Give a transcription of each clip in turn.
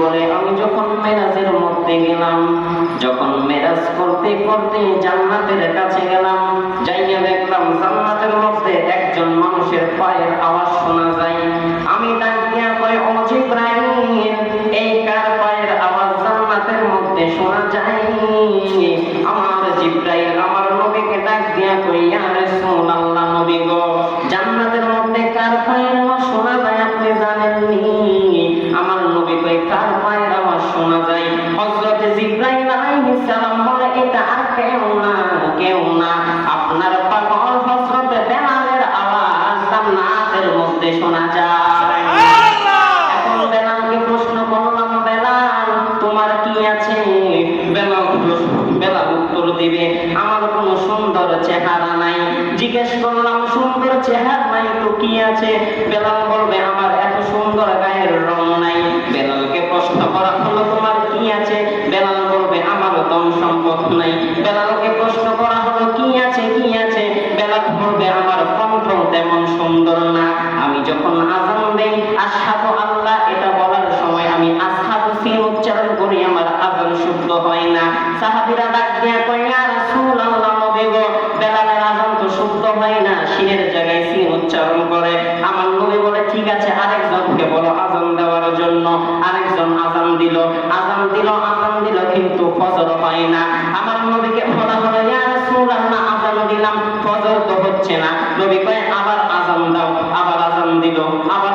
বলে, আমি যখন মেরাজের মধ্যে গেলাম, যখন মেরাজ করতে করতে জান্নাতের কাছে গেলাম, যাইয়া দেখলাম জান্নাতের মধ্যে একজন মানুষের পায়ের আওয়াজ শোনা যায়। আমি ডাক দিয়া ও জিব্রাইল এই কার পায়ের আওয়াজ জান্নাতের মধ্যে শোনা যায়? আমার জিব্রাইল, আমার নবীকে ডাক দিয়া কই সিন উচ্চারণ করে, আমার নবী বলে, ঠিক আছে, আরেকজনকে বলো আজান দেওয়ার জন্য। আরেকজন আজান দিল আজান দিল আজান দিল, কিন্তু ফজর হয় না। আমার নবীকে বলা হলো, ইয়া আজান দিলাম। ফজর তো হচ্ছে না। নবী কয়, আবার আজান দাও। আবার আজান দিল, আবার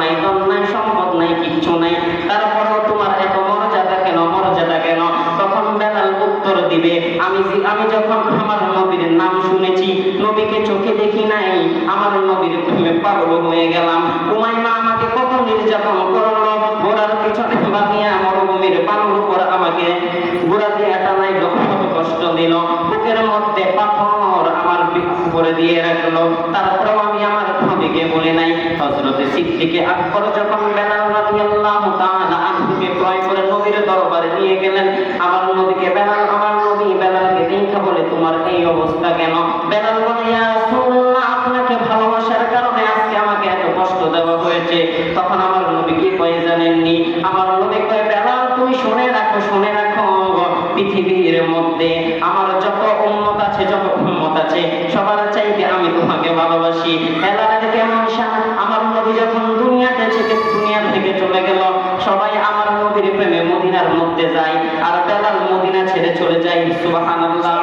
নাই দম নাই, সম্পদ নাই, কিচ্ছু নাই। তারপরেও তোমার এত মর্যাদা কেন? মর্যাদা কেন? তখন বেলাল উত্তর দিবে, আমি আমি যখন আমার নবীর নাম শুনেছি, নবীকে চোখে দেখি নাই, আমার নবীর প্রেমে পাগল হয়ে গেলাম। উমাইমা আমাকে কত নির্যাতন করল। ঘোড়ার পিছনে বাঁধিয়া মরুভূমির বালুর উপর আমাকে ঘোড়া দিয়ে টানাইলো কত কষ্ট দিল। বুকের মধ্যে পাথর আমার বিক্ষ করে দিয়ে রাখল। তারপরেও নবীকে বলি নাই, হযরতে সিদ্দিকে আকবর যখন বেলাল রাদিয়াল্লাহু তাআলা আনহুকে ক্রয় করে নবীর দরবারে নিয়ে গেলেন, আমার নবীকে, বেলাল, আমার নবী বেলালকে দেখা বলে, তোমার এই অবস্থা কেন? বেলাল বলে, ইয়া রাসূলুল্লাহ, আপনাকে ভালোবাসার কারণে আজকে আমাকে এত কষ্ট দেওয়া হয়েছে। তখন আমার নবী কি কয়ে জানেননি? আমার নবী কয়ে, বেলাল, তুমি শুনে রাখো শুনে রাখো। পৃথিবীর মধ্যে আমার যত উম্মত আছে যত উম্মত আছে সবার চাইতে আমি তোমাকে ভালোবাসি। বেলালের কেমন শান? আমার নবী যখন দুনিয়াতে থেকে দুনিয়া থেকে চলে গেল সবাই আমার নবীর প্রেমে মদিনার মধ্যে যায় আর বেলাল মদিনা ছেড়ে চলে যায়। সুবহানাল্লাহ!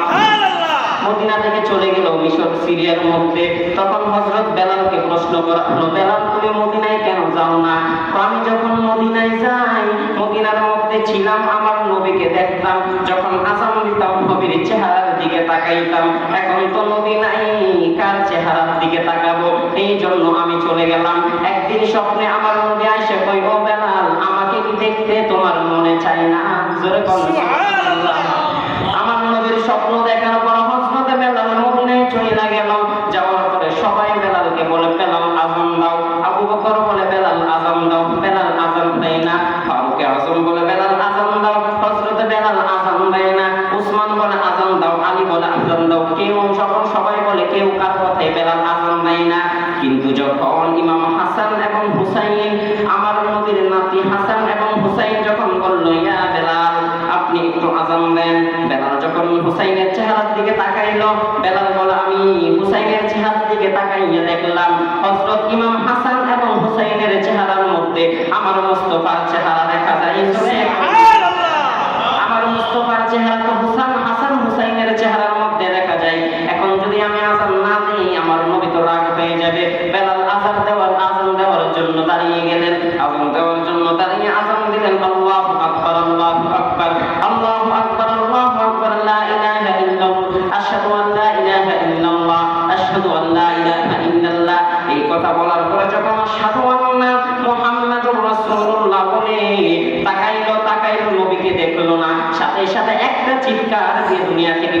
মদিনা থেকে চলে গেল মিশর সিরিয়ার মধ্যে। তখন হযরত বেলালকে প্রশ্ন করা হলো বেলাল তুমি মদিনায় কেন না। আমি যখন মদিনায় যাই, মদিনার মধ্যে ছিলাম, আমার নবীকে দেখতাম, যখন আজান দিতাম, নবীর চেহারার দিকে তাকাইতাম। এখন তো নবী নাই কার চেহারার দিকে তাকাবো? এই জন্য আমি চলে গেলাম। একদিন স্বপ্নে আমার নবী আইসে কই ও বেলাল, আমাকে কি দেখতে তোমার মনে চাই না? জোরে বলো হুসাইনের চেহারার দিকে তাকাইলো। বেলাল বলে আমি হুসাইনের চেহারার দিকে তাকাইয়া দেখলাম হযরত ইমাম হাসান এবং হুসাইনের চেহারার মধ্যে আমার মুস্তাফার চেহারা দেখা যায়। আমার মুস্তফার চেহারা তো হুসান হাসান হুসাইনের চেহারার মধ্যে দেখা যায়। এখন যদি আমি আজান না দিই আমার নবী তো রাগ হয়ে যাবে। বেলাল আজান দেওয়ার আজান দেওয়ার জন্য দাঁড়িয়ে গেলেন। একটা চিৎকার দিয়ে দুনিয়া থেকে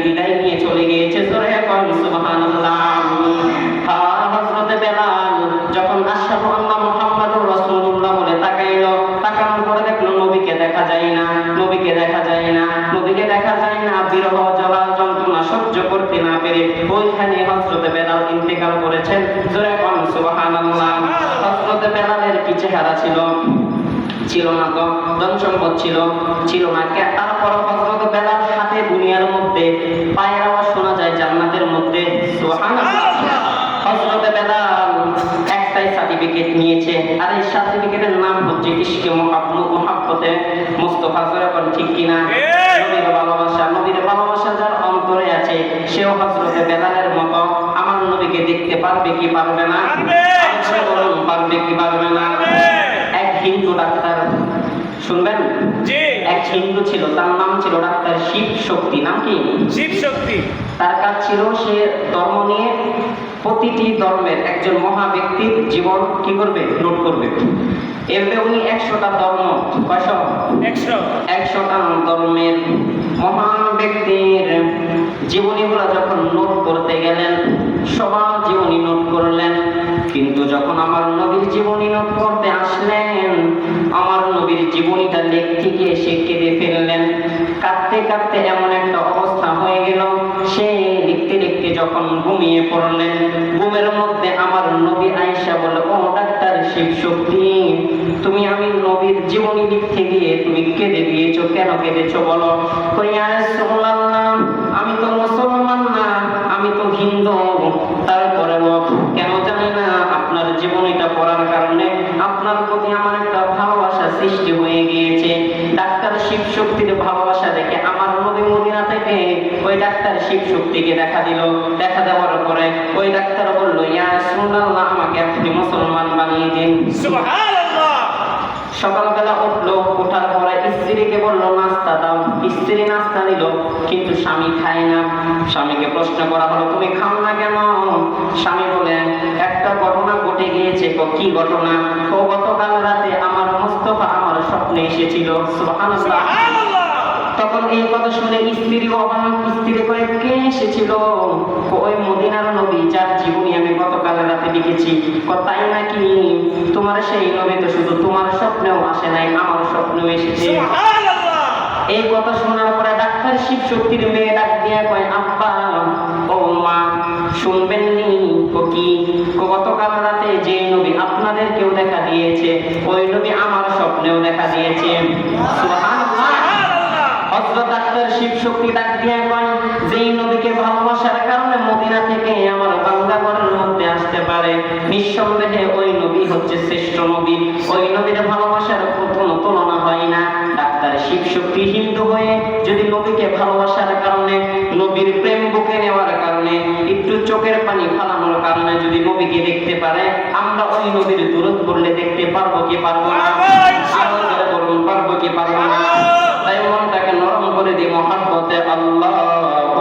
মোহাব্বতে মুস্তফা এখন ঠিক কিনা? নবীর ভালোবাসা নবীর ভালোবাসা যার অন্তরে আছে সেও হজরতে বেলালের মতো। আমার নবীকে দেখতে পারবে কি পারবে না? পারবে। বলুন, পারবে কি পারবে না? এক হিন্দু ডাক্তার শুনবেন? এক হিন্দু ছিল তার নাম ছিল ডাক্তার শিব শক্তি নাম কি? শিব শক্তি তার কাজ ছিল সে ধর্ম নিয়ে প্রতিটি ধর্মের একজন মহা ব্যক্তির জীবন কি করবে? নোট করবে। এভাবে উনি একশোটা ধর্ম কয়শো? একশোটা ধর্মের মহান ব্যক্তির জীবনীগুলো যখন নোট করতে গেলেন সবার জীবনী নোট করলেন। কিন্তু যখন আমার নবীর জীবনী নোট করতে আসলেন আমার নবীর জীবনীটা লিখতে গিয়ে সে কেঁদে ফেললেন। কাঁদতে কাঁদতে এমন একটা অবস্থা হয়ে গেল। যখন ঘুমিয়ে পড়লেন, ঘুমের মধ্যে আমার নবী আয়সা বলে ও ডাক্তার, শিব শক্তি, তুমি আমি নবীর জীবনী লিখতে গিয়ে তুমি কেঁদে দিয়েছ, কেন কেঁদেছো বলো? আমি তো রাসূলুল্লাহ আমাকে আপনি মুসলমান বানিয়ে দিন। সকালবেলা উঠল ওঠার পরে স্ত্রীকে বলল নাস্তা দাও। স্ত্রী নাস্তা দিল কিন্তু স্বামী খায় না। স্বামীকে প্রশ্ন করা হলো তুমি খাও না কেন? স্বামী বলে একটা ঘটনা ঘটে গিয়েছে কো কি ঘটনা? ও গতকাল রাতে আমার মোস্তফা আমার স্বপ্নে এসেছিল। সুবহানাল্লাহ। তখন এই কথা শুনে স্ত্রী অবাক স্ত্রী করে কে এসেছিল? ওই মদিনার নবী যার জীবনী আমি গতকাল রাতে লিখেছি। তাই নাকি? তোমার সেই নবী তো শুধু তোমার স্বপ্নেও আসে নাই আমার স্বপ্নেও এসেছে। এই কথা শোনার পরে ডাক্তার শিব শক্তির মেয়ে ডাক দিয়া কয় আব্বা ও মা শুনবেন নি কি গতকাল রাতে যে নবী আপনাদের কেউ দেখা দিয়েছে ওই নবী আমার স্বপ্নেও দেখা দিয়েছে। সুবহানাল্লাহ! হযরত ডাক্তার শিব শক্তি ডাক দিয়ে কয় যেই নবীকে ভালোবাসার কারণে মদিনা থেকে আমার বাংলা মধ্যে আসতে পারে। নিঃসন্দেহে ওই নবী হচ্ছে শ্রেষ্ঠ নবী। ওই নবীর ভালোবাসার কোনো তুলনা হয় না। ডাক্তার শিব শক্তি হিন্দু হয়ে যদি নবীকে ভালোবাসার কারণে নবীর প্রেম বুকে নেওয়ার কারণে একটু চোখের পানি ফালানোর কারণে যদি নবীকে দেখতে পারে আমরা ওই নবীর দূরত করলে দেখতে পারব কি পারব না? পারব, আরও বলুন পারব কি পারব না? মহাব্বতে আল্লাহ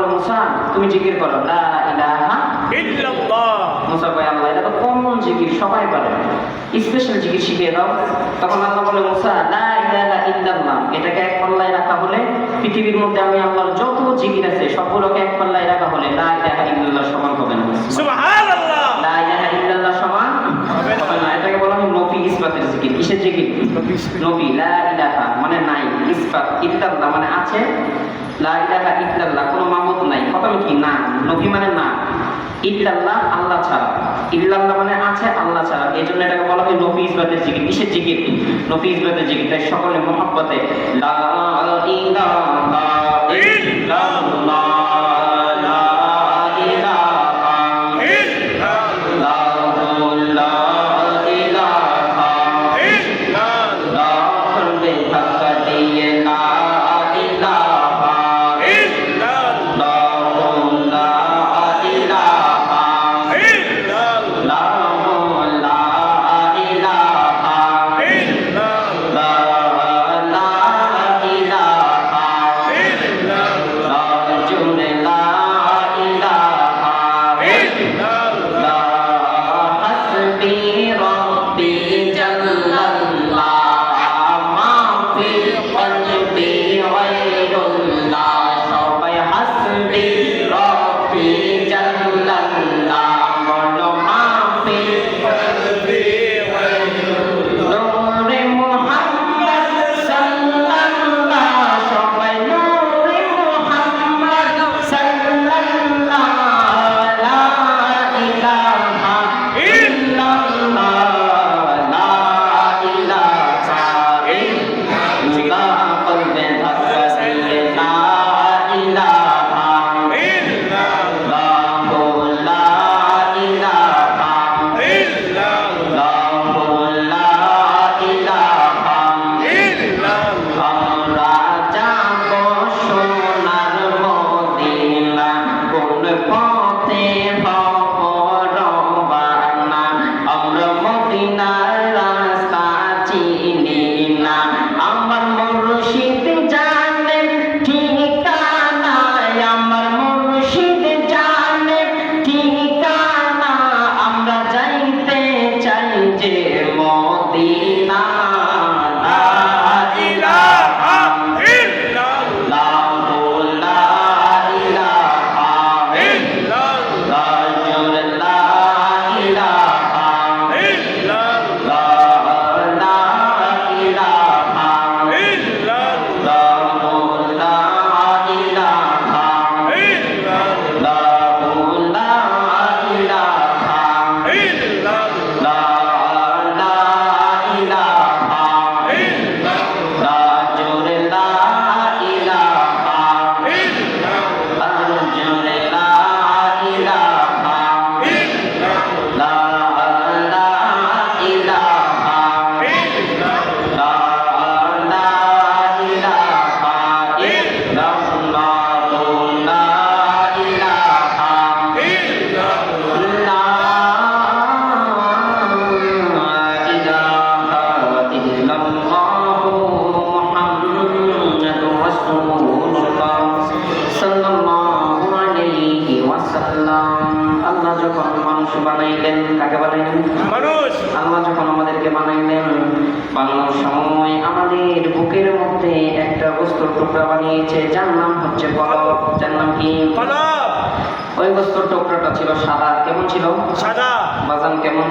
বলে মুসা তুমি জিকির করো লা ইলাহা মুসা ভাই আল্লাহ এটা তো কমন জিকির সবাই পারে স্পেশাল জিকির শিখিয়ে দাও। তখন আল্লাহ বলে মুসা লা ইলাহা ইল্লাল্লাহ। এটাকে এক পাল্লায় রাখা হলে পৃথিবীর মধ্যে আমি আল্লাহর যত জিকির আছে সবগুলোকে এক পাল্লায় রাখা হলে লা ইলাহা ইল্লাল্লাহ সমান হবে না। লা ইলাহা ইল্লাল্লাহ সমান হবে না। এটাকে বলা হয় নফি ইসবাতের জিকির। কিসের জিকির? নবী লা ইলাহা মানে নাই ইসবাত ইল্লাল্লাহ মানে আছে লা ইলাহা ইল্লাল্লাহ, কোনো মাবুদ নাই। কথা কি? না। নবী মানে না। ইল্লাল্লাহ, আল্লাহ ছাড়া। ইল্লাল্লাহ মানে আছে, আল্লাহ ছাড়া। এই জন্য এটাকে বলা হয় নফি ইসবাতের জিকির। কিসের জিকির? নফি ইসবাতের জিকির। তাই সকলে মহাব্বতে, লা ইলাহা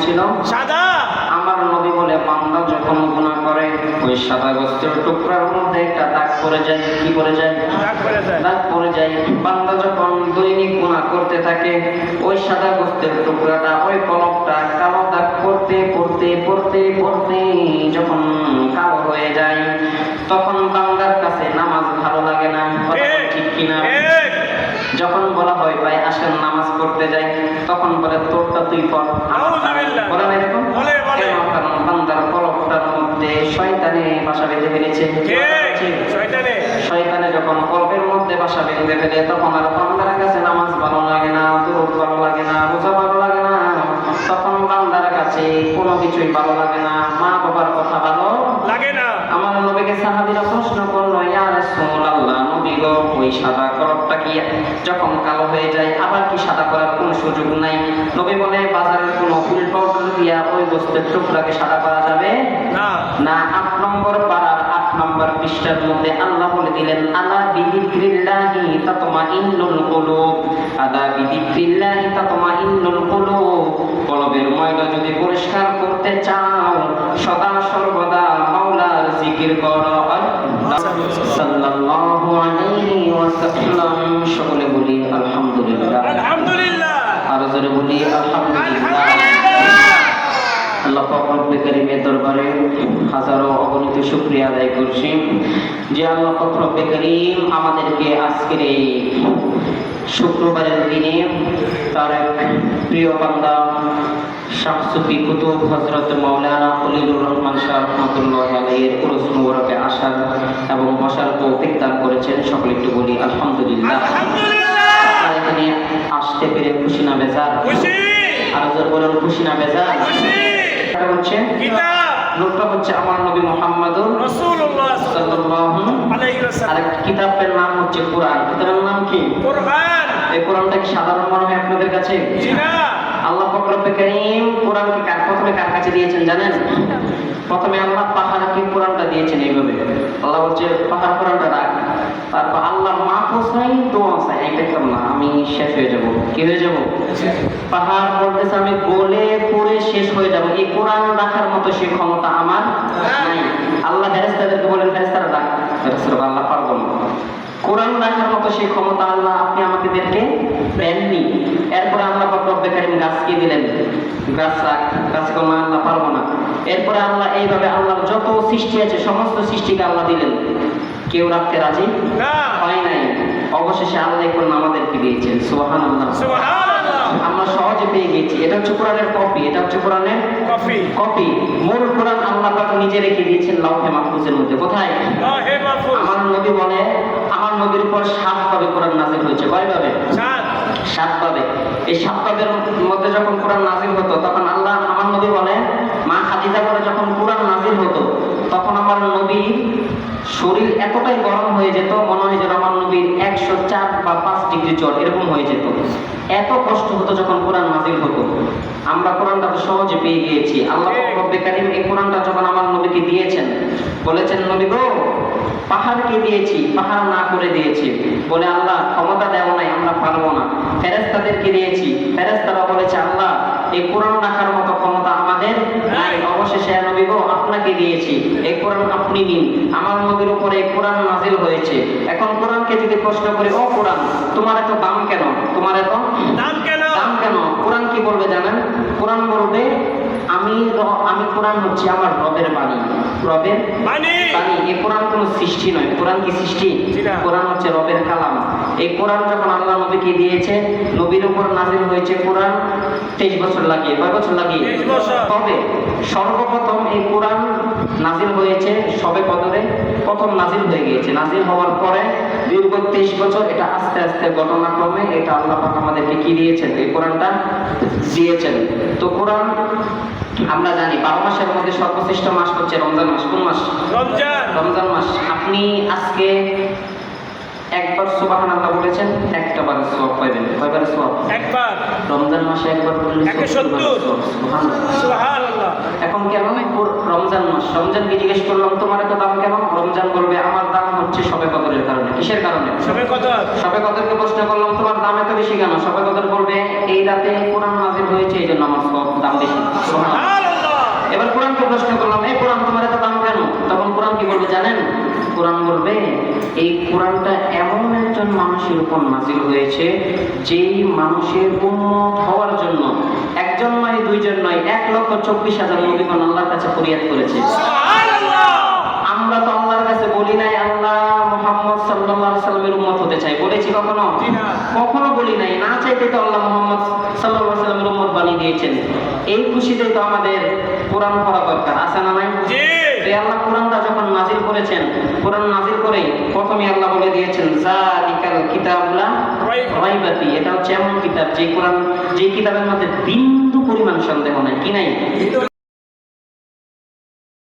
ছিল সাদা। আমার নবী বলে বান্দা যখন গুনাহ করে ওই সাদা বস্তুর টুকরার মধ্যে একটা দাগ পড়ে যায় কি পড়ে যায়? দাগ পড়ে যায়। বান্দা যখন দৈনিক গুনাহ করতে থাকে ওই সাদা বস্তুর টুকরাটা ওই কলমটা কালো দাগ করতে করতে করতে করতে যখন কালো হয়ে যায় তখন বান্দার কাছে নামাজ ভালো লাগে না। ঠিক কিনা? ঠিক যখন বলা হয় ভাই আসেন নামাজ পড়তে যাই তখন বলে তোরটা তুই পড়। আউযুবিল্লাহ। এরকম বলে, বলে। কেন? কারণ বান্দার কলকটার মধ্যে শয়তানে বাসা বেঁধে ফেলেছে। শয়তানে। যখন কল্পের মধ্যে বাসা বেঁধে ফেলে তখন আর বান্দার কাছে নামাজ ভালো লাগে না ভালো লাগে না রোজা ভালো লাগে না। তখন বান্দার কাছে কোনো কিছুই ভালো লাগে না। মা বাবার কথা ভালো লাগে না। আমার নবীকে সাহাবীরা প্রশ্ন করল ইয়া রাসূলুল্লাহ নবী গো ওই সাদা করবটা কি? যখন কালো হয়ে যায় আবার কি সাদা করার কোনো সুযোগ নাই? নবী বলে বাজারের কোনো ফুল পাউডার দিয়া ওই বস্তুর টুকরাকে সাদা করা যাবে না। না? আট নম্বর আট নম্বর পৃষ্ঠার মধ্যে আল্লাহ বলে দিলেন আলা বিদিক্রিল্লাহি তাতমা ইন্নুল কুলুব। আলা বিদিক্রিল্লাহি তাতমা ইন্নুল কুলুব। কলবের ময়লা যদি পরিষ্কার করতে চাও সদা সর্বদা মাওলার জিকির করো। সাল্লাল্লাহু আলাইহি ওয়াসাল্লাম সকলে বলি আলহামদুলিল্লাহ। আলহামদুলিল্লাহ। আরও জোরে বলি আলহামদুলিল্লাহ। আল্লাহ পাক বেকারিমের দরবারে হাজারো অগণিত শুক্রিয়া আদায় করছি যে আল্লাহ রব্বে করিম আমাদেরকে আজকের এই শুক্রবারের দিনে তার এক প্রিয় বান্দা শামসুফি কুতুব হজরত মৌলানা খলিলুর রহমান শাহ রহমতুল্লাহ আলাইয়ের পুরুষ মুবারকে আসার এবং বসার তৌফিক দান করেছেন। সকলে একটু বলি আলহামদুলিল্লাহ। এখানে আসতে পেরে খুশি না বেজার? খুশি! আরও বলুন খুশি না বেজার? হচ্ছে লোকটা হচ্ছে আমার নবী মোহাম্মদ আরেকটি কিতাবের নাম হচ্ছে কোরআন। কিতাবের নাম কি? কোরআন। এই কোরআনটা কি সাধারণ মনে হয় আপনাদের কাছে? রব্বে কারীম প্রথমে কার কাছে দিয়েছেন জানেন? প্রথমে আল্লাহ কোরআনটা দিয়েছেন এইভাবে। আল্লাহ বলছে, পাহাড় কোরআনটা রাখ। তারপর আল্লাহ দোয়া চাই। আমি শেষ হয়ে যাব। কি হয়ে যাব? পাহাড় বলতেছে, আমি বলে পড়ে শেষ হয়ে যাব। এই কোরআন রাখার মতো সে ক্ষমতা আমার নাই। আল্লাহ ফেরেস্তাদেরকে বলেন ফেরেস্তারা ডাক ফেরেস্তারা আল্লাহ পারব না। কোরআন রাখার মতো সেই ক্ষমতা আল্লাহ আপনি আমাদেরকে দেননি। এরপরে আল্লাহ রব্বে কারিম গাছকে দিলেন? গাছ রাখ গাছ কোনো আল্লাহ পারব না। এরপরে আল্লাহ এইভাবে আল্লাহর যত সৃষ্টি আছে সমস্ত সৃষ্টিকে আল্লাহ দিলেন। কেউ রাখতে রাজি? হয় নাই। অবশেষে আল্লাহ করুন আমাদেরকে দিয়েছেন। সোহান আল্লাহ আমরা সহজে পেয়ে গেছি এটা হচ্ছে কোরআনের কপি এটা হচ্ছে কোরআনের কফি কপি। মূল কোরআন আল্লাহ পাক নিজে রেখে দিয়েছেন লাউহে মাহফুজের মধ্যে। কোথায়? আমার নবী বলে নবীর উপর সাত ভাবে কোরআন নাজিল হয়েছে। কয় ভাবে সাত। ভাবে এই সাত ভাবের মধ্যে যখন কোরআন নাজিল হতো তখন আল্লাহ আমার নবী বলে মা খাদিজা করে যখন কোরআন নাজিল হতো তখন আমার নবীর শরীর এতটাই গরম হয়ে যেত মনে হয় যেন আমার নবীর একশো চার বা পাঁচ ডিগ্রি জ্বর এরকম হয়ে যেত। এত কষ্ট হতো যখন কোরআন নাজিল হতো। আমরা কোরআনটা তো সহজে পেয়ে গিয়েছি। আল্লাহ রব্বে কারিম এই কোরআনটা যখন আমার নবীকে দিয়েছেন বলেছেন নবী গো পাহাড়কে দিয়েছি পাহাড় না করে দিয়েছি। বলে আল্লাহ ক্ষমতা দেওয়া নাই আমরা পারব না। ফেরেস্তাদেরকে দিয়েছি। ফেরেস্তারা বলেছে আল্লাহ এই কোরআন রাখার মতো ক্ষমতা আমাদের নাই। অবশেষে নবী গো আপনাকে দিয়েছি। এই কোরআন আপনি নিন আমার নবীর উপরে এই কোরআন নাজিল হয়েছে। এখন কোরআনকে যদি প্রশ্ন করি ও কোরআন তোমার এত দাম কেন? তোমার এত দাম কেন? কোরআন কি বলবে জানেন? কোরআন বলবে আমি আমি কোরআন হচ্ছে আমার রবের বাণী। রবের বাণী! এই কোরআন কোনো সৃষ্টি নয়। কোরআন কি সৃষ্টি? কোরআন হচ্ছে রবের কালাম। এই কোরআন যখন আল্লাহ নবীকে দিয়েছে নবীর উপর নাজিল হয়েছে কোরআন তেইশ বছর লাগিয়ে। কয় বছর লাগিয়ে? তবে সর্বপ্রথম এই কোরআন নাজিল হয়েছে সবে কদরে প্রথম নাজিল হয়ে গিয়েছে। নাজিল হওয়ার পরে দীর্ঘ তেইশ বছর এটা আস্তে আস্তে ঘটনাক্রমে এটা আল্লাহ পাক আমাদেরকে কি দিয়েছেন? এই কোরআনটা দিয়েছেন। তো কোরআন আমরা জানি বারো মাসের মধ্যে সর্বশ্রেষ্ঠ মাস হচ্ছে রমজান মাস। কোন মাস? রমজান। মাস। আপনি আজকে একবার সুবহানাল্লাহ বলেছেন একটা বার সওয়াব পাবেন কয়বার সওয়াব? একবার। রমজান মাসে একবার বললে একে 70 সত্তর। সওয়াব। সুবহানাল্লাহ। সুবহানাল্লাহ। এখন কেন রমজান মাস। রমজানকে জিজ্ঞেস করলাম তোমার এত দাম কেন? রমজান বলবে আমার দাম হচ্ছে সবে কদরের কারণে। কিসের কারণে? সবে কদর। সবে কদরকে প্রশ্ন করলাম তোমার দাম এত বেশি কেন? সবে কদর বলবে এই রাতে কোরআন নাজির হয়েছে এই জন্য আমার সব দাম বেশি। এবার কোরআনকে প্রশ্ন করলাম এই কোরআন তোমার এত দাম কেন? তখন কোরআন কি বলবে জানেন কোরআন বলবে এই কোরআনটা এমন একজন মানুষের উপর নাজিল হয়েছে যেই মানুষের উন্মত হওয়ার জন্য একজন নয় দুইজন নয় এক লক্ষ চব্বিশ হাজার নবীগণ আল্লাহর কাছে ফরিয়াদ করেছে। আমরা তো আল্লাহর কাছে বলি নাই আল্লাহ মোহাম্মদ আলাইহি সাল্লামের উম্মত হতে চাই। বলেছি কখনো? কখনো বলি নাই। না চাইতে তো আল্লাহ মোহাম্মদ আলাইহি সাল্লামের উম্মত বানিয়ে দিয়েছেন। এই খুশিতে তো আমাদের কোরআন পড়া দরকার আছে না নাই? তো আল্লাহ কোরআনটা যখন নাজিল করেছেন কোরআন নাজিল করে প্রথমে আল্লাহ বলে দিয়েছেন জালিকাল কিতাবুলা রাইব। রাইবাতি এটা হচ্ছে এমন কিতাব যে কোরআন যে কিতাবের মধ্যে বিন্দু পরিমাণ সন্দেহ নাই কি নাই